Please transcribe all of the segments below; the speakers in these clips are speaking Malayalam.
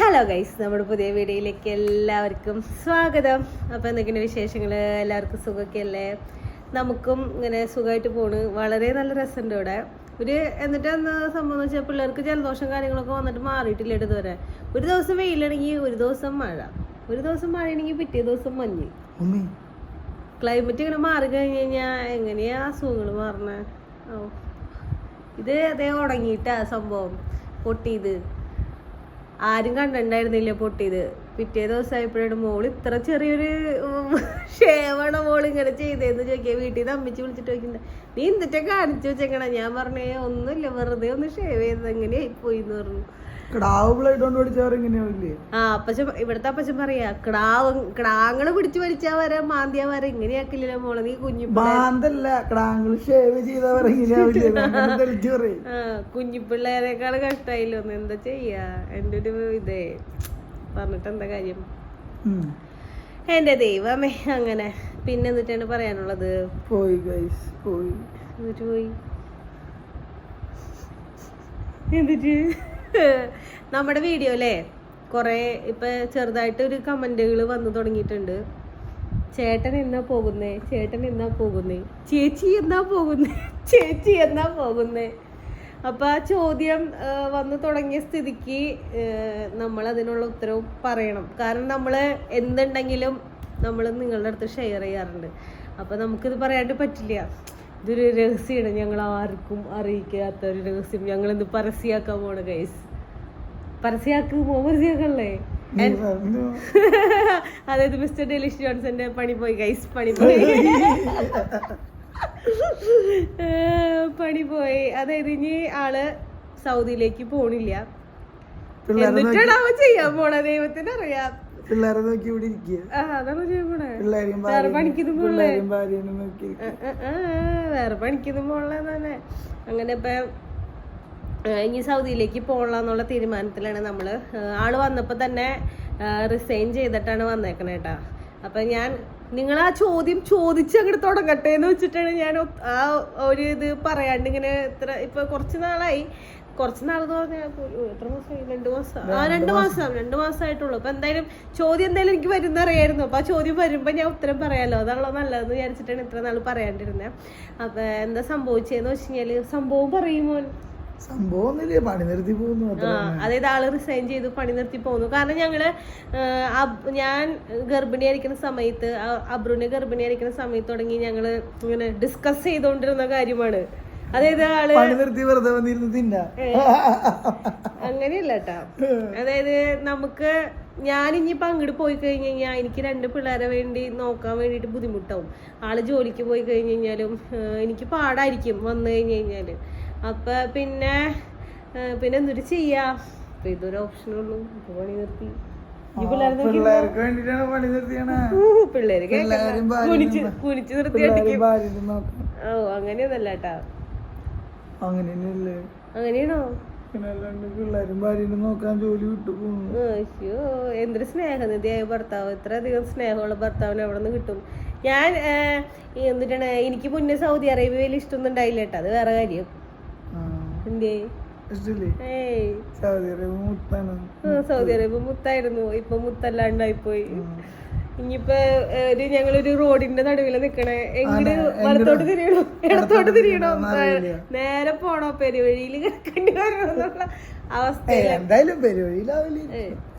ഹലോ ഗൈസ് നമ്മുടെ പുതിയ വീഡിയോയിലേക്ക് എല്ലാവർക്കും സ്വാഗതം. അപ്പോൾ എന്തൊക്കെയാണ് വിശേഷങ്ങൾ എല്ലാവർക്കും സുഖമൊക്കെ അല്ലേ നമുക്കും ഇങ്ങനെ സുഖമായിട്ട് പോണ്. വളരെ നല്ല രസമുണ്ട് ഇവിടെ. ഒരു എന്നിട്ട് എന്താ സംഭവം എന്ന് വെച്ചാൽ പിള്ളേർക്ക് ജലദോഷം കാര്യങ്ങളൊക്കെ വന്നിട്ട് മാറിയിട്ടില്ല ഇതുവരെ ഒരു ദിവസം വെയിലാണെങ്കിൽ ഒരു ദിവസം മഴ. ഒരു ദിവസം മഴയാണെങ്കിൽ പിറ്റേ ദിവസം മഞ്ഞ്. ക്ലൈമറ്റ് ഇങ്ങനെ മാറി കഴിഞ്ഞ് കഴിഞ്ഞാൽ എങ്ങനെയാ അസുഖങ്ങൾ മാറണേ? ഓ ഇത് അതേ ഉണങ്ങിയിട്ടാ സംഭവം. പൊട്ടിയത്. ആരും കണ്ടിട്ടുണ്ടായിരുന്നില്ല പൊട്ടിയത്. പിറ്റേ ദിവസമായപ്പോഴാണ് മോൾ ഇത്ര ചെറിയൊരു ഷേവണ മോൾ ഇങ്ങനെ ചെയ്തതെന്ന് ചോദിക്കുക. വീട്ടിൽ നിന്ന് അമ്മിച്ച് വിളിച്ചിട്ട് ചോദിക്കുന്നത് നീ എന്നിട്ട് കാണിച്ചു വെച്ചേക്കണ? ഞാൻ പറഞ്ഞേ ഒന്നുമില്ല വെറുതെ ഒന്ന് ഷേവ് ചെയ്തത് എങ്ങനെയായി പോയി എന്ന് പറഞ്ഞു. കിടാവ് ബ്ലേഡ് കൊണ്ട് പഠിച്ചവർ ഇങ്ങനെയാവില്ലേ ആ ഇവിടുത്തെ അപ്പച്ചൻ പറയാ കിടാവ് കിടാങ്ങൾ പിടിച്ചു വലിച്ചാ വരെ മാന്തിയാ വരെ ഇങ്ങനെയാക്കില്ലല്ലോ മോളെ നീ കുഞ്ഞു ബാന്തല്ല കിടാങ്ങൾ ഷേവ് ചെയ്തവർ ഇങ്ങനെയാവില്ലേ കുഞ്ഞിപ്പിള്ളേരെക്കാൾ കഷ്ടായില്ലോ എന്താ ചെയ്യാ? എന്റെ ഒരു ഇതേ പറഞ്ഞിട്ട് എന്താ കാര്യം? എന്റെ ദൈവമേ അങ്ങനെ. പിന്നെ എന്നിട്ടാണ് പറയാനുള്ളത്? പോയി ഗൈസ് പോയി. എന്നിട്ട് പോയി. എന്നിട്ട് നമ്മുടെ വീഡിയോ അല്ലേ കുറേ ഇപ്പൊ ചെറുതായിട്ട് ഒരു കമന്റുകൾ വന്നു തുടങ്ങിയിട്ടുണ്ട്. ചേട്ടൻ എന്നാ പോകുന്നേ? ചേട്ടൻ എന്നാ പോകുന്നേ? ചേച്ചി എന്നാ പോകുന്നേ? ചേച്ചി എന്നാ പോകുന്നേ? അപ്പൊ ആ ചോദ്യം വന്നു തുടങ്ങിയ സ്ഥിതിക്ക് നമ്മൾ അതിനുള്ള ഉത്തരവ് പറയണം. കാരണം നമ്മൾ എന്തുണ്ടെങ്കിലും നമ്മൾ നിങ്ങളുടെ അടുത്ത് ഷെയർ ചെയ്യാറുണ്ട്. അപ്പൊ നമുക്കിത് പറയാണ്ട് പറ്റില്ല. ഇതൊരു രഹസ്യമാണ് ഞങ്ങൾ ആർക്കും അറിയിക്കാത്ത ഒരു രഹസ്യം. ഞങ്ങൾ ഇന്ന് പരസ്യാക്കാൻ പോണ ഗൈസ് പരസ്യാക്ക് പറഞ്ഞു. അതായത് മിസ്റ്റർ ഡെലിഷ് ജോൺസന്റെ പണി പോയി ഗൈസ് പണി പോയി. പണി പോയി. അതായത് ഇനി ആൾ സൗദിയിലേക്ക് പോണില്ല. എന്നിട്ടാണ് അവൻ ചെയ്യാൻ പോണ ദൈവത്തിന് അറിയാം. പിള്ളേരെ നോക്കി ഇവിടെ വേറെ പണിക്കൊന്നും തന്നെ അങ്ങനെ ഇപ്പൊ ഇനി സൗദിയിലേക്ക് പോകണമെന്നുള്ള തീരുമാനത്തിലാണ് നമ്മൾ. ആ, ആൾ വന്നപ്പോ തന്നെ റിസൈൻ ചെയ്തിട്ടാണ് വന്നേക്കണേ കേട്ടാ അപ്പൊ ഞാൻ നിങ്ങൾ ആ ചോദ്യം ചോദിച്ച് അങ്ങോട്ട് തുടങ്ങട്ടെ എന്ന് വെച്ചിട്ടാണ് ഞാൻ ആ ഒരു ഇത് പറയാണ്ട് ഇങ്ങനെ ഇത്ര ഇപ്പൊ കുറച്ച് നാളായി. കുറച്ച് നാളെന്ന് പറഞ്ഞാൽ എത്ര മാസമായി രണ്ട് മാസം. ആ രണ്ട് മാസം. രണ്ട് മാസമായിട്ടുള്ളൂ അപ്പൊ എന്തായാലും ചോദ്യം എന്തായാലും എനിക്ക് വരുന്ന അറിയായിരുന്നു അപ്പൊ ആ ചോദ്യം വരുമ്പോ ഞാൻ ഉത്തരം പറയാലോ? അതാണല്ലോ നല്ലതെന്ന് വിചാരിച്ചിട്ടാണ് ഇത്ര നാൾ പറയാണ്ടിരുന്നത് അപ്പൊ എന്താ സംഭവിച്ചതെന്ന് വെച്ച് കഴിഞ്ഞാൽ സംഭവം പറയുമോ സംഭവം ഒന്നുമില്ല. പണി നിർത്തി പോകുന്നു അതായത് ആൾ റിസൈൻ ചെയ്ത് പണി നിർത്തി പോകുന്നു. കാരണം ഞങ്ങൾ ഞാൻ ഗർഭിണി ആയിരിക്കുന്ന ഗർഭിണിയായിരിക്കുന്ന സമയത്ത് അബ്രുനെ ഗർഭിണി ആയിരിക്കുന്ന സമയത്ത് തുടങ്ങി ഞങ്ങൾ ഇങ്ങനെ ഡിസ്കസ് ചെയ്തുകൊണ്ടിരുന്ന കാര്യമാണ്. അതായത് ആൾ നിർത്തി വെറുതെ വന്നിരുന്ന് തിന്നാ. അങ്ങനെയല്ല കേട്ടാ അതായത് നമുക്ക് ഞാൻ ഇനിയിപ്പോ അങ്ങോട്ട് പോയി കഴിഞ്ഞ് കഴിഞ്ഞാൽ എനിക്ക് രണ്ട് പിള്ളേരെ വേണ്ടി നോക്കാൻ വേണ്ടിട്ട് ബുദ്ധിമുട്ടാവും. ആൾ ജോലിക്ക് പോയി കഴിഞ്ഞ് കഴിഞ്ഞാലും എനിക്ക് പാടായിരിക്കും വന്നു കഴിഞ്ഞ് കഴിഞ്ഞാൽ. അപ്പൊ പിന്നെ പിന്നെ എന്തൊരു ചെയ്യാ? അപ്പൊ ഇതൊരു ഓപ്ഷനുള്ളൂ പണി നിർത്തി. പിള്ളേർക്ക് വേണ്ടിട്ടാണ് പണി നിർത്തിയാണ്? പിള്ളേര് കുനിച്ച് നിർത്തി ഓ അങ്ങനെയൊന്നല്ല കേട്ടാ അങ്ങനെ തന്നെയല്ലേ അങ്ങനെയാണോ പിള്ളേരും നോക്കാൻ ജോലി വിട്ടു പോകുന്നു അയ്യോ എന്തൊരു സ്നേഹനിധിയായ ഭർത്താവ്. ഇത്ര അധികം സ്നേഹമുള്ള ഭർത്താവിന് എവിടെ നിന്ന് കിട്ടും. ഞാൻ എന്തിട്ടാണ് എനിക്ക് മുന്നേ സൗദി അറേബ്യയിൽ ഇഷ്ടമൊന്നും ഉണ്ടായില്ല കേട്ടോ. അത് വേറെ കാര്യം. സൗദി അറേബ്യ മുത്താണ്. സൗദി അറേബ്യ മുത്തായിരുന്നു. ഇപ്പൊ മുത്തല്ലാണ്ടായിപ്പോയി. ഇനിയിപ്പോ ഒരു ഞങ്ങളൊരു റോഡിന്റെ നടുവിൽ നിക്കണേ. എങ്ങോട്ട് വലത്തോട്ട് തിരിയണോ? ഇടത്തോട്ട് തിരിയണോ. നേരെ പോണോ? പെരുവഴിയിൽ കിടക്കേണ്ടി വരണോ എന്നുള്ള അവസ്ഥ ഏയ്, എന്തായാലും പെരുവഴിയിലാവില്ല?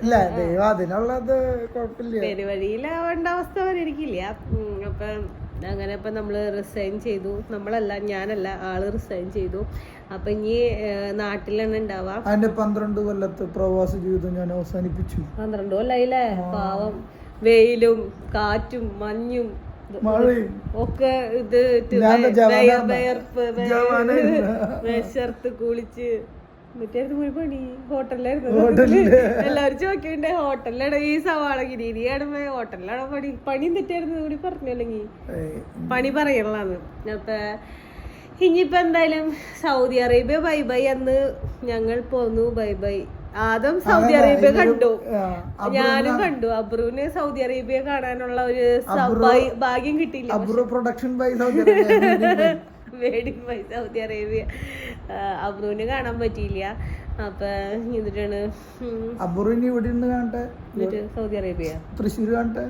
ഇല്ല ദൈവം അതിനുള്ളത് കുഴപ്പമില്ല. പെരുവഴിയിലാവേണ്ട അവസ്ഥ വരെയിരിക്കില്ല അപ്പൊ അങ്ങനെ ഇപ്പൊ നമ്മൾ റിസൈൻ ചെയ്തു. നമ്മളല്ല ഞാനല്ല ആൾ റിസൈൻ ചെയ്തു. അപ്പൊ ഇനി നാട്ടിലെണ്ണ നാട്ടിലാണ് ഉണ്ടാവാ അതിന്റെ പന്ത്രണ്ട് കൊല്ലത്ത് പ്രവാസ ജീവിതം ഞാൻ അവസാനിപ്പിച്ചു. പന്ത്രണ്ട് കൊല്ലായില്ലേ? പാവം. വെയിലും കാറ്റും മഞ്ഞും ഒക്കെ ഇത്. വയർപ്പ്. വിശർത്ത് കുളിച്ച്. മറ്റായിരുന്നു പോയി പണി. ഹോട്ടലിലായിരുന്നു. ഹോട്ടലിൽ. എല്ലാവരും ചോദിക്കണ്ടേ ഹോട്ടലിലാണ് ഈ സവാള ഗിരിയാണ് ഹോട്ടലിലാണോ പണി? പണി തെറ്റായിരുന്നു കൂടി പറഞ്ഞു അല്ലെങ്കിൽ ഏയ്, പണി പറയണതാണ്. അപ്പൊ ഇനിയിപ്പോ എന്തായാലും സൗദി അറേബ്യ ബൈ ബൈ അന്ന് ഞങ്ങൾ പോന്നു. Bye bye. ആദ്യം സൗദി അറേബ്യ കണ്ടു. ഞാനും കണ്ടു. അബ്രുവിന് സൗദി അറേബ്യ കാണാനുള്ള ഒരു ഭാഗ്യം കിട്ടിയില്ല. Abru production by Saudi Arabia. വേടി ബൈ സൗദി അറേബ്യ. അബ്രുവിന് കാണാൻ പറ്റിയില്ല. അപ്പൊ എന്നിട്ടാണ് അബ്രുവിന് ഇവിടെ കാണട്ടെ? Saudi Arabia. തൃശ്ശൂർ കാണട്ടെ?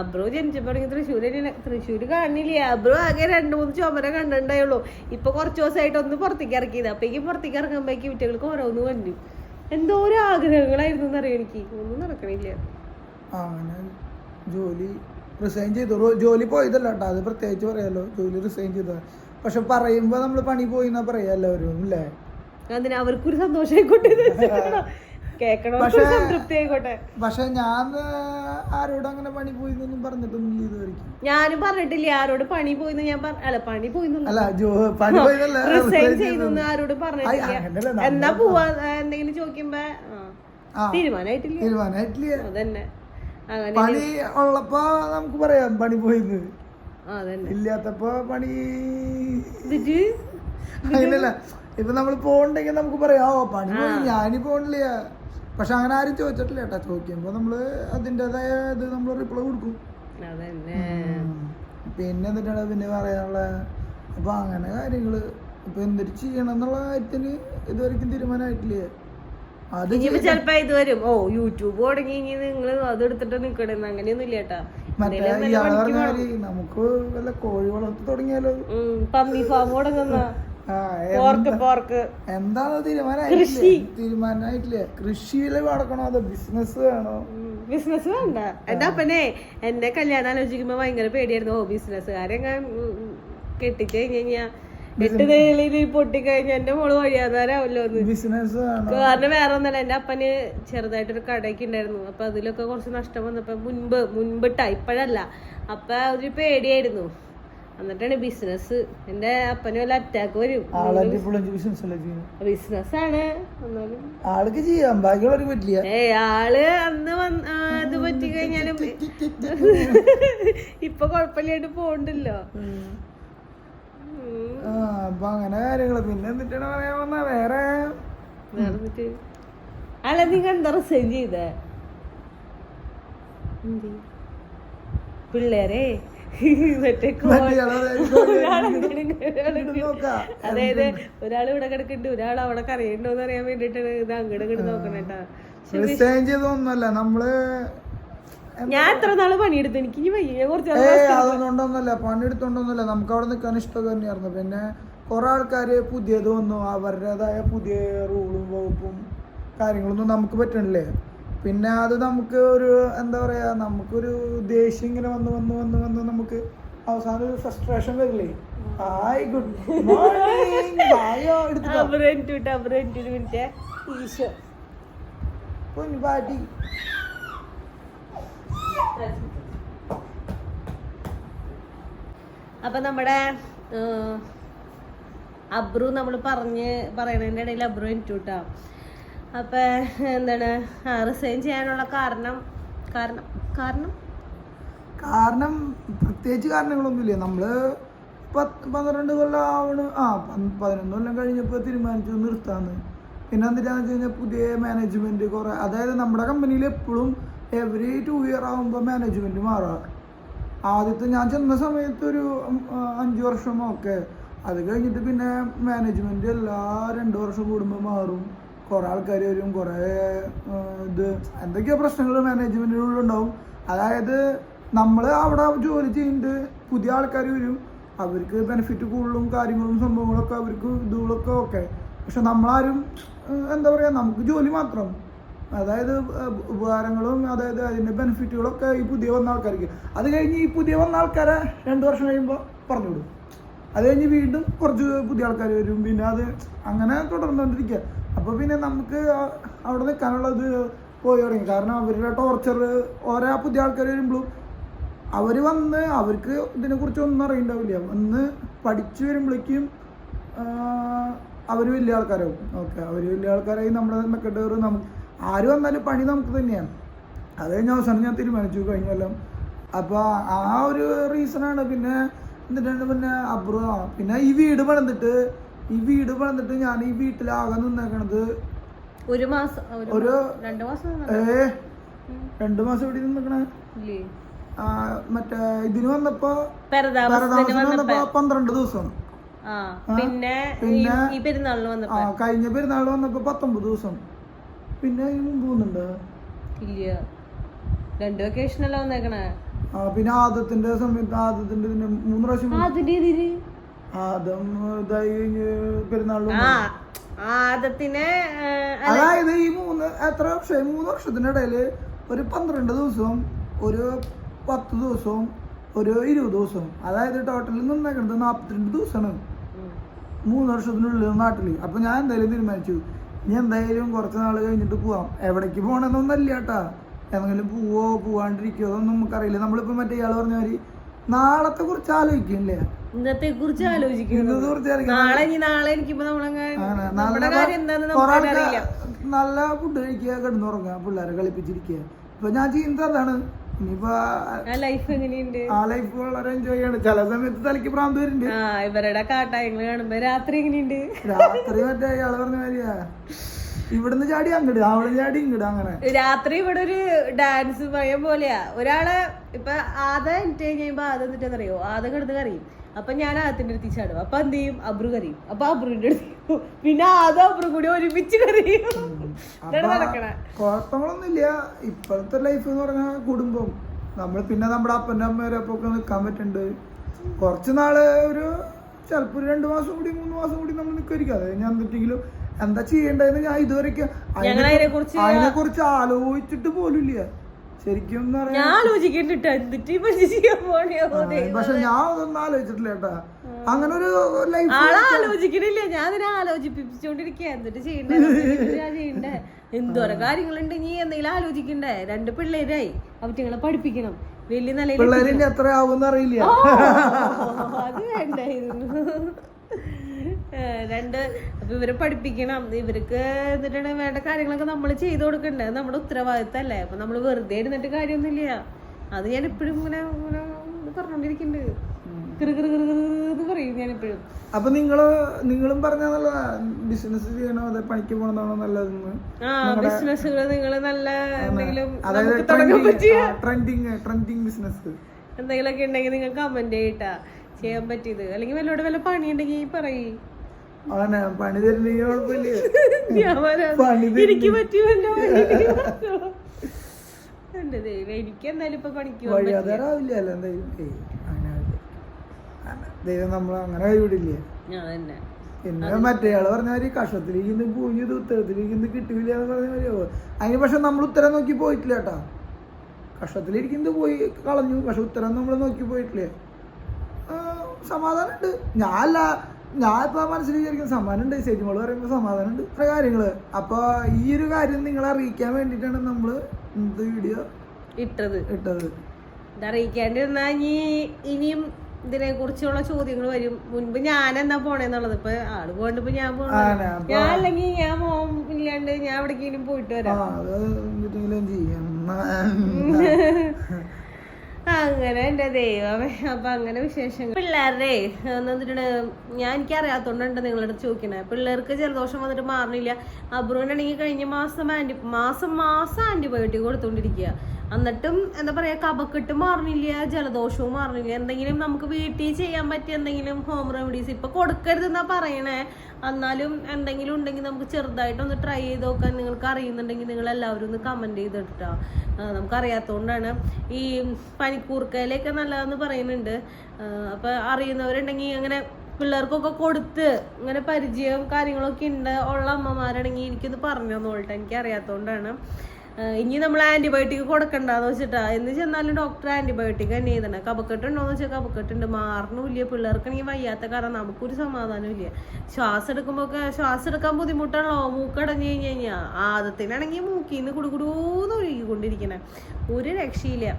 അബ്രു ജനിച്ചപ്പോ തൃശ്ശൂർ തൃശ്ശൂര് കാണില്ല. അബ്രു ആകെ രണ്ടു മൂന്ന് ചുമര കണ്ടിട്ടുണ്ടായുള്ളൂ. ഇപ്പൊ കുറച്ച് ദിവസമായിട്ട് ഒന്ന് പുറത്തേക്ക് ഇറക്കിയത്. അപ്പേക്ക് പുറത്തേക്ക് ഇറങ്ങുമ്പോഴേക്ക് കുട്ടികൾക്ക് ഓരോന്ന് കണ്ടു. എന്തോ ഒരു ആഗ്രഹങ്ങളായിരുന്നു എന്നറിയാം എനിക്ക്. ഒന്നും നടക്കണില്ല. അങ്ങനെ ജോലി റിസൈൻ ചെയ്തു. ജോലി പോയതല്ല കേട്ടോ. അത് പ്രത്യേകിച്ച് പറയാലോ. ജോലി റിസൈൻ ചെയ്തു പക്ഷെ പറയുമ്പോ നമ്മൾ പണി പോയി എന്നാ പറയാ എല്ലാവരും അല്ലേ? അതിന് അവർക്കൊരു സന്തോഷം ആയിക്കോട്ടെ കേൾക്കണവർക്ക് പക്ഷേ- സംതൃപ്തി ആയിക്കോട്ടെ. പക്ഷെ ഞാൻ ആരോട് അങ്ങനെ പണി പോയി എന്നൊന്നും പറഞ്ഞിട്ടൊന്നും ഇതുവരെയ്ക്കും. ഞാനും പറഞ്ഞിട്ടില്ല ആരോട് പണി പോയിന്ന് ഞാൻ പറ അല്ല പണി പോയിന്ന് അല്ല ജോ പണി പോയതല്ല റിസൈൻ ചെയ്തു ആരോടും പറഞ്ഞിട്ടില്ല. അങ്ങനെയല്ല എന്നാ പോവാ എന്തെങ്കിലും ചോദിക്കുമ്പോ ആ, ആ തീരുമാനമായിട്ടില്ല തീരുമാനമായിട്ടില്ല അതന്നെ. അങ്ങനെ പണി ഉള്ളപ്പോ നമുക്ക് പറയാം പണി പോയിന്ന്. ആ, അതന്നെ. ഇല്ലാത്തപ്പോ പണി എന്നിട്ട് അങ്ങനെയല്ല ഇപ്പൊ നമ്മൾ പോണ്ടെങ്കിൽ നമുക്ക് പറയാം ഓ പണി പോയി ഞാനി പോണില്ല. പക്ഷെ അങ്ങനെ ആരും ചോദിച്ചിട്ടില്ല കേട്ടാ. ചോദിക്കുമ്പോ നമ്മൾ അതിന്റെതായ ഇത് നമ്മൾ റിപ്ലൈ കൊടുക്കും. പിന്നെ എന്നിട്ടാണ് പിന്നെ പറയാനുള്ള അപ്പൊ അങ്ങനെ കാര്യങ്ങൾ ഇപ്പൊ എന്തൊരു ചെയ്യണം എന്നുള്ള കാര്യത്തിന് ഇതുവരെക്കും തീരുമാനമായിട്ടില്ലേ. അത് ചിലപ്പോ ഇത് വരും. ഓ യൂട്യൂബ് തുടങ്ങി നിങ്ങൾ അത് എടുത്തിട്ട് നിക്കണെന്ന് അങ്ങനെയൊന്നും ഇല്ല കേട്ടാ. നമുക്ക് വല്ല കോഴി വളർത്തി തുടങ്ങിയാലോ പന്നി ഫാം തുടങ്ങുന്ന. പോർക്ക് പോർക്ക് എന്താണ് തീരുമാനമായിട്ടില്ലേ തീരുമാനമായിട്ടില്ലേ കൃഷിയിൽ നടക്കണോ അതോ ബിസിനസ് വേണോ? ബിസിനസ് വേണ്ട. എന്റെ അപ്പനെ എന്നെ കല്യാണം ആലോചിക്കുമ്പോ ഭയങ്കര പേടിയായിരുന്നു. ഓ ബിസിനസ് ഞാൻ കെട്ടിച്ചു കഴിഞ്ഞ് എട്ട് നേളിൽ പൊട്ടിക്കഴിഞ്ഞ എന്റെ മോൾ വഴിയാതാരാവല്ലോ എന്ന്. ബിസിനസ് കാരണം വേറെ ഒന്നല്ല എന്റെ അപ്പന് ചെറുതായിട്ടൊരു കടയൊക്കെ ഉണ്ടായിരുന്നു. അപ്പൊ അതിലൊക്കെ കുറച്ച് നഷ്ടം വന്നപ്പോ മുൻപ് മുൻപിട്ടാ ഇപ്പഴല്ല. അപ്പൊ ഒരു പേടിയായിരുന്നു. എന്നിട്ടാണ് ബിസിനസ് എന്റെ അപ്പന് വല്ല അറ്റാക്ക് വരും. ബിസിനസ് ആണ്. ആൾക്ക് ചെയ്യാം. ബാക്കിയുള്ളവർക്ക് പറ്റില്ല. ഏ ആൾ അന്ന് ഇത് പറ്റി കഴിഞ്ഞാലും ഇപ്പൊ കൊഴപ്പില്ലാണ്ട് പോണ്ടല്ലോ അപ്പൊ അങ്ങനെ കാര്യങ്ങൾ പിന്നെ എന്നിട്ടാണ് പറയാൻ വന്ന? വേറെ? അല്ല നീ എന്താ റിസൈൻ ചെയ്തേ? പിള്ളേരെ? അതായത് ഒരാൾ ഇവിടെ കിടക്കുന്നുണ്ട് ഒരാൾ അവിടെ കരയുണ്ടോന്ന് അറിയാൻ വേണ്ടിട്ടാണ് ഇത് അങ്ങോട്ട് ഇങ്ങോട്ട് നോക്കണേട്ടാ ചെയ്തൊന്നുമല്ല നമ്മൾ ഞാൻ എത്ര നാൾ പണിയെടുത്തു? എനിക്ക് ഏ അതൊന്നുകൊണ്ടൊന്നുമല്ല നമുക്ക് അവിടെ നിൽക്കാൻ ഇഷ്ടം തന്നെയായിരുന്നു പിന്നെ കുറെ ആൾക്കാര് പുതിയത് വന്നു. അവരുടേതായ പുതിയ റൂളും വകുപ്പും കാര്യങ്ങളൊന്നും നമുക്ക് പറ്റണില്ലേ? പിന്നെ അത് നമുക്ക് ഒരു എന്താ പറയാ നമുക്കൊരു ദേഷ്യം ഇങ്ങനെ വന്ന് വന്ന് വന്ന് വന്ന് നമുക്ക് അവസാനം ഒരു ഫ്രസ്ട്രേഷൻ വരില്ലേ? ഹായ് ഗുഡ് മോർണിംഗ് ബായോ എടുത്തിട്ടോ? അബ്രന്റു അബ്രന്റു മിനിറ്റ് ഈശോ. കുഞ്ഞു പാട്ടി അപ്പൊ നമ്മുടെ അബ്രു നമ്മൾ പറഞ്ഞ് പറയണതിന്റെ ഇടയിൽ അബ്രു എനിക്കൂട്ടാ അപ്പൊ എന്താണ് റിസൈൻ ചെയ്യാനുള്ള കാരണം കാരണം കാരണം? കാരണം പ്രത്യേകിച്ച് കാരണങ്ങളൊന്നുമില്ല. നമ്മൾ പത്ത് പന്ത്രണ്ട് കൊല്ലം ആവണ് ആ പതിനൊന്ന് കൊല്ലം കഴിഞ്ഞപ്പോൾ തീരുമാനിച്ചു നിർത്താന്ന്. പിന്നെ എന്തിനാന്ന് വെച്ച് കഴിഞ്ഞാൽ പുതിയ മാനേജ്മെന്റ് കുറേ അതായത് നമ്മുടെ കമ്പനിയിൽ എപ്പോഴും എവറി ടു ഇയർ ആകുമ്പോൾ മാനേജ്മെന്റ് മാറാം. ആദ്യത്തെ ഞാൻ ചെന്ന സമയത്ത് ഒരു അഞ്ച് വർഷമൊക്കെ അത് കഴിഞ്ഞിട്ട് പിന്നെ മാനേജ്മെന്റ് എല്ലാ രണ്ട് വർഷം കൂടുമ്പോൾ മാറും. കുറെ ആൾക്കാർ വരും കുറെ ഇത് എന്തൊക്കെയോ പ്രശ്നങ്ങൾ മാനേജ്മെന്റിനുള്ള ഉണ്ടാവും. അതായത് നമ്മൾ അവിടെ ജോലി ചെയ്യുന്നുണ്ട് പുതിയ ആൾക്കാർ വരും. അവർക്ക് ബെനിഫിറ്റ് കൂടുതലും കാര്യങ്ങളും സംഭവങ്ങളൊക്കെ അവർക്ക് ഇതുകളൊക്കെ ഓക്കെ പക്ഷെ നമ്മളാരും എന്താ പറയുക നമുക്ക് ജോലി മാത്രം. അതായത് ഉപ- ഉപകാരങ്ങളും അതായത് അതിന്റെ ബെനിഫിറ്റുകളൊക്കെ ഈ പുതിയ വന്ന ആൾക്കാർക്ക്. അത് കഴിഞ്ഞ് ഈ പുതിയ വന്ന ആൾക്കാരെ രണ്ട് വർഷം കഴിയുമ്പോൾ പറഞ്ഞു വിടും അത് കഴിഞ്ഞ് വീണ്ടും കുറച്ച് പുതിയ ആൾക്കാർ വരും. പിന്നെ അത് അങ്ങനെ തുടർന്നുകൊണ്ടിരിക്കുക അപ്പോൾ പിന്നെ നമുക്ക് അവിടെ നിൽക്കാനുള്ളത് പോയി തുടങ്ങി. കാരണം അവരുടെ ടോർച്ചർ ഓരോ പുതിയ ആൾക്കാർ വരുമ്പോഴും അവർ വന്ന് അവർക്ക് ഇതിനെക്കുറിച്ച് ഒന്നും അറിയണ്ടാവില്ല. വന്ന് പഠിച്ചു വരുമ്പോഴേക്കും അവർ വലിയ ആൾക്കാരാവും. ഓക്കെ അവർ വലിയ ആൾക്കാരായി നമ്മുടെ മെക്കഡേർ നമുക്ക് ആര് വന്നാലും പണി നമുക്ക് തന്നെയാണ് അത് കഴിഞ്ഞ അവസാനം ഞാൻ തീരുമാനിച്ചു കഴിഞ്ഞ കൊല്ലം. അപ്പോൾ ആ ഒരു റീസണാണ് പിന്നെ എന്നിട്ടാണ് പിന്നെ അബ്രോ പിന്നെ ഈ വീട് പണിതിട്ട് ഈ വീട് പണിതിട്ട് ഞാൻ ഈ വീട്ടിലാകെ നിന്നേക്കണത് ഒരു മാസം ഒരു രണ്ടു മാസം ഏ രണ്ടു മാസം ഇവിടെ നിന്നേക്കണേ. മറ്റേ ഇതിന് വന്നപ്പോ വന്നപ്പോ? പന്ത്രണ്ട് ദിവസം. പിന്നെ പിന്നെ- ആ കഴിഞ്ഞ പെരുന്നാൾ വന്നപ്പോ പത്തൊമ്പത് ദിവസം. പിന്നെ പോകുന്നുണ്ട് മുമ്പ് ഇല്ല. രണ്ട് വെക്കേഷൻ അല്ല വന്നേക്കണേ. പിന്നെ ആദത്തിന്റെ സമയത്ത് ആദത്തിന്റെ പിന്നെ മൂന്ന് പ്രാവശ്യം ആദം പെരുന്നാളിലും ആദത്തിനെ അതായത് ഈ മൂന്ന് എത്ര വർഷം? മൂന്ന് വർഷത്തിനിടയിൽ ഒരു പന്ത്രണ്ട് ദിവസവും ഒരു പത്ത് ദിവസവും ഒരു ഇരുപത് ദിവസവും അതായത് ടോട്ടലിൽ നിന്നേക്കുന്നത് നാൽപ്പത്തിരണ്ട് ദിവസമാണ്. മൂന്ന് വർഷത്തിനുള്ളിൽ നാട്ടിൽ. അപ്പൊ ഞാൻ എന്തായാലും തീരുമാനിച്ചു ഇനി എന്തായാലും കുറച്ച് നാൾ കഴിഞ്ഞിട്ട് പോവാം. എവിടേക്ക് പോകണമെന്നൊന്നല്ല കേട്ടാ എന്തെങ്കിലും പോവോ പോവാണ്ടിരിക്കോ അതൊന്നും നമുക്കറിയില്ല. നമ്മളിപ്പോ മറ്റേ ഇയാൾ പറഞ്ഞ മാതിരി നാളത്തെ കുറിച്ച് ആലോചിക്കില്ലേ ഇന്നത്തെ കുറിച്ച് ആലോചിക്കുന്നു ഇന്നത്തെ കുറിച്ച് നാളെ ഇനി നാളെ എനിക്കിപ്പോ. നമ്മുടെ നല്ല കാര്യം എന്താന്ന് ഫുഡ് കഴിക്കുക കിടന്നുറങ്ങുക പിള്ളേരെ കളിപ്പിച്ചിരിക്കുക. ഇപ്പൊ ഞാൻ ചെയ്യുന്നത് അതാണ്. ആ ലൈഫ് എങ്ങനെയുണ്ട്? ആ ലൈഫ് വളരെ എൻജോയ് ചെയ്യാണ് ചില സമയത്ത് തലയ്ക്ക് പ്രാന്ത് വരുന്നുണ്ട്. ഇവരുടെ കാട്ടായങ്ങൾ കാണുമ്പോ രാത്രി എങ്ങനെയുണ്ട്? രാത്രി മറ്റേ ഇയാൾ പറഞ്ഞ മാതിരിയാ. ഇവിടുന്ന് ചാടി അങ്ങട് അവിടുന്ന് ചാടി ഇങ്ങട് അങ്ങനെ. രാത്രി ഇവിടെ ഒരു ഡാൻസ് ഭയം പോലെയാ. ഒരാളെ ഇപ്പൊ ആദ്യം കഴിയുമ്പോ ആദ്യം എന്നിട്ടെന്നറിയോ ആദ കിടന്ന് കറിയും അപ്പൊ ഞാൻ ആദത്തിന്റെ അടുത്ത് ചാടും. അപ്പൊ എന്ത് ചെയ്യും? അബ്രു കറിയും അപ്പൊ അബ്രുവിന്റെ അടുത്ത് പിന്നെ ആദ അബ്രു കൂടി ഒരുമിച്ച് കറിയും നടക്കണേ. കുഴപ്പങ്ങളൊന്നുമില്ല ഇപ്പോഴത്തെ ലൈഫ് എന്ന് പറഞ്ഞാൽ കുടുംബം. നമ്മൾ പിന്നെ നമ്മുടെ അപ്പന്റെ അമ്മേരെ ഒക്കെ നിൽക്കാൻ പറ്റുന്നുണ്ട്. കുറച്ച് നാൾ ഒരു ചിലപ്പോൾ രണ്ട് മാസം കൂടി മൂന്ന് മാസം കൂടി നമ്മൾ നിൽക്കുമായിരിക്കും അത് ഞാൻ എന്തെങ്കിലും എന്താ ചെയ്യേണ്ടതെന്ന് ഞാൻ ഇതുവരെയൊക്കെ അതിനെ കുറിച്ച് ആലോചിച്ചിട്ട് പോലും ഇല്ല. ശരിക്കും ഞാൻ ആലോചിക്കണ്ടിട്ട് എന്നിട്ട് ഇപ്പൊ ചെയ്യാൻ പോണെയോ പക്ഷെ ഞാൻ അതൊന്നും ആലോചിച്ചിട്ടില്ല കേട്ടാ. അങ്ങനെ ഒരു ലൈഫ് ആലോചിക്കണില്ല. ഞാൻ അതിനെ ആലോചിപ്പിച്ചോണ്ടിരിക്കുക എന്നിട്ട് ചെയ്യണ്ടേ? എന്തോരം കാര്യങ്ങളുണ്ട് നീ എന്തെങ്കിലും ആലോചിക്കണ്ടേ? രണ്ട് പിള്ളേരായി. അവറ്റങ്ങളെ പഠിപ്പിക്കണം. വലിയ നല്ല പിള്ളേരിന്റെ എത്ര ആവും അറിയില്ല. അത് വേണ്ടായിരുന്നു രണ്ട്. അപ്പൊ ഇവരെ പഠിപ്പിക്കണം. ഇവർക്ക് എന്നിട്ടാണ് വേണ്ട കാര്യങ്ങളൊക്കെ നമ്മൾ ചെയ്തു കൊടുക്കണ്ടേ? നമ്മുടെ ഉത്തരവാദിത്തല്ലേ? അപ്പൊ നമ്മൾ വെറുതെ ഇരുന്നിട്ട് കാര്യമൊന്നുമില്ല. അത് ഞാൻ എപ്പോഴും ഇങ്ങനെ ഇങ്ങനെ പറഞ്ഞോണ്ടിരിക്കുന്നുണ്ട് എന്ന് പറയും ഞാൻ എപ്പോഴും. അപ്പൊ നിങ്ങൾ നിങ്ങളും പറഞ്ഞ നല്ലതാ? ബിസിനസ് ചെയ്യണോ അതെ പണിക്ക് പോണതാണോ നല്ലതെന്ന്? ആ ബിസിനസ്സുകൾ നിങ്ങൾ നല്ല എന്തെങ്കിലും ട്രെൻഡിങ് ട്രെൻഡിങ് ബിസിനസ് എന്തെങ്കിലുമൊക്കെ ഉണ്ടെങ്കിൽ നിങ്ങൾ കമന്റ് ചെയ്യട്ടാ ചെയ്യാൻ പറ്റിയത്. അല്ലെങ്കിൽ വല്ലോടെ വല്ല പണി ഉണ്ടെങ്കിൽ പറയ്. പണി തരുന്നെങ്കിൽ കുഴപ്പമില്ല ഞാൻ വരാം. പണി എനിക്ക് പറ്റുമല്ലോ എന്റെ ദൈവം എനിക്ക് എന്തായാലും ഇപ്പൊ പണിക്ക്. വഴിയാതാരാവില്ല ദൈവം നമ്മൾ അങ്ങനെ കൈവിടില്ലേ? പിന്നെ മറ്റേയാൾ പറഞ്ഞ മാതിരി കഷത്തിലിരിക്കുന്ന പൂഞ്ഞത് ഉത്തരത്തിലിരിക്കുന്ന കിട്ടില്ല എന്ന് പറഞ്ഞ അതിന് പക്ഷെ നമ്മൾ ഉത്തരം നോക്കി പോയിട്ടില്ല കേട്ടാ. കഷത്തിലിരിക്കുന്നത് പോയി കളഞ്ഞു പക്ഷെ ഉത്തരം നമ്മൾ നോക്കി പോയിട്ടില്ല. സമാധാനമുണ്ട് ഞാനല്ല ഇപ്പൊ മനസ്സിൽ വിചാരിക്കുന്ന സമാധാനമുണ്ട് ശരിമോൾ പറയുമ്പോൾ സമാധാനമുണ്ട്. ഇത്ര കാര്യങ്ങൾ. അപ്പൊ ഈ ഒരു കാര്യം നിങ്ങളെ അറിയിക്കാൻ വേണ്ടിയിട്ടാണ് നമ്മൾ ഇന്നത്തെ വീഡിയോ ഇട്ടത്. ഇട്ടത്. ഇതറിയിക്കാണ്ടിരുന്നാ ഇനി ഇനിയും ഇതിനെ കുറിച്ചുള്ള ചോദ്യങ്ങൾ വരും. മുൻപ് ഞാൻ എന്നാ പോണേന്നുള്ളത്? ഇപ്പൊ ആൾ പോകണ്ടിപ്പോ ഞാൻ പോണ. ഞാൻ അല്ലെങ്കിൽ ഞാൻ പോകാൻ ഇല്ലാണ്ട് ഞാൻ എവിടേക്കെങ്കിലും പോയിട്ട് വരാം. അങ്ങനെ എന്റെ ദൈവമേ അപ്പൊ അങ്ങനെ വിശേഷങ്ങൾ. പിള്ളേരുടെ എന്നിട്ട് ഞാൻ എനിക്ക് അറിയാത്തോണ്ടുണ്ട് നിങ്ങളോട് ചോദിക്കണേ. പിള്ളേർക്ക് ജലദോഷം വന്നിട്ട് മാറണില്ല. അബ്രുവിനാണെങ്കിൽ കഴിഞ്ഞ മാസം ആന്റി മാസം മാസം ആന്റിബയോട്ടിക് കൊടുത്തോണ്ടിരിക്കുക എന്നിട്ടും എന്താ പറയാ കബക്കെട്ട് മാറുന്നില്ല ജലദോഷവും മാറുന്നില്ല എന്തെങ്കിലും നമുക്ക് വീട്ടിൽ ചെയ്യാൻ പറ്റിയ എന്തെങ്കിലും ഹോം റെമഡീസ് ഇപ്പൊ കൊടുക്കരുതെന്നാ പറയണേ. എന്നാലും എന്തെങ്കിലും ഉണ്ടെങ്കിൽ നമുക്ക് ചെറുതായിട്ട് ഒന്ന് ട്രൈ ചെയ്ത് നോക്കാൻ നിങ്ങൾക്ക് അറിയുന്നുണ്ടെങ്കിൽ നിങ്ങൾ എല്ലാവരും ഒന്ന് കമന്റ് ചെയ്തിട്ടാ. നമുക്ക് അറിയാത്തതുകൊണ്ടാണ് ഈ പനിക്കൂർക്കയിലൊക്കെ നല്ലതെന്ന് പറയുന്നുണ്ട്. അപ്പൊ അറിയുന്നവരുണ്ടെങ്കിൽ അങ്ങനെ പിള്ളേർക്കൊക്കെ കൊടുത്ത് ഇങ്ങനെ പരിചയവും കാര്യങ്ങളൊക്കെ ഉണ്ട്. ഉള്ള അമ്മമാരാണെങ്കിൽ എനിക്കൊന്ന് പറഞ്ഞു തന്നോളട്ടെ. എനിക്ക് അറിയാത്തതുകൊണ്ടാണ് ഇനി നമ്മൾ ആന്റിബയോട്ടിക് കൊടുക്കണ്ടെന്ന് വെച്ചിട്ടാ. എന്ന് ചെന്നാലും ഡോക്ടർ ആന്റിബയോട്ടിക് തന്നെ ചെയ്തണേ. കപക്കെട്ടുണ്ടോന്ന് വെച്ചാൽ കപക്കെട്ടുണ്ട് മാറണില്ല. പിള്ളേർക്കാണെങ്കിൽ വയ്യാത്ത കാരണം നമുക്കൊരു സമാധാനം ഇല്ല ശ്വാസം എടുക്കുമ്പോക്ക് ശ്വാസം എടുക്കാൻ ബുദ്ധിമുട്ടാണല്ലോ. മൂക്കടഞ്ഞു കഴിഞ്ഞ് കഴിഞ്ഞാൽ ആദത്തിനാണെങ്കിൽ മൂക്കിന്ന് കുടുകുടൂന്ന് ഒഴുകിക്കൊണ്ടിരിക്കണേ. ഒരു രക്ഷയില്ല.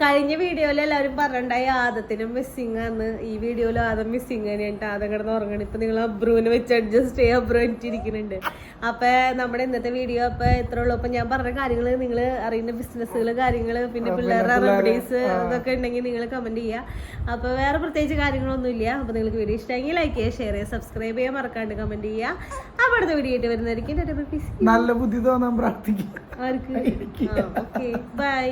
കഴിഞ്ഞ വീഡിയോയിൽ എല്ലാവരും പറഞ്ഞിട്ടുണ്ടായി ആദത്തിന് മിസ്സിങ് ആണ്. ഈ വീഡിയോയിൽ ആദം മിസ്സിങ് തന്നെയാണ് ആദം കിടന്ന് ഉറങ്ങണം ഇപ്പൊ നിങ്ങൾ അബ്രുവിനെ വെച്ച് അഡ്ജസ്റ്റ് ചെയ്യാൻ അബ്രു എനിക്കിരിക്കുന്നുണ്ട് അപ്പൊ നമ്മുടെ ഇന്നത്തെ വീഡിയോ അപ്പൊ ഇത്ര ഉള്ളൂ. അപ്പൊ ഞാൻ പറഞ്ഞ കാര്യങ്ങൾ നിങ്ങൾ അറിയുന്ന ബിസിനസ്സുകൾ കാര്യങ്ങൾ പിന്നെ പിള്ളേരുടെ റെമഡീസ് ഇതൊക്കെ ഉണ്ടെങ്കിൽ നിങ്ങൾ കമന്റ് ചെയ്യുക. അപ്പൊ വേറെ പ്രത്യേകിച്ച് കാര്യങ്ങളൊന്നും ഇല്ല. അപ്പൊ നിങ്ങൾക്ക് വീഡിയോ ഇഷ്ടമെങ്കിൽ ലൈക്ക് ചെയ്യുക ഷെയർ ചെയ്യുക സബ്സ്ക്രൈബ് ചെയ്യാൻ മറക്കാണ്ട് കമന്റ് ചെയ്യുക. അപ്പൊ അടുത്ത വീഡിയോ ആയിട്ട് വരുന്നതായിരിക്കും. നല്ല ബുദ്ധി തോന്നാൻ പ്രാർത്ഥിക്കും ആർക്ക്? Okay bye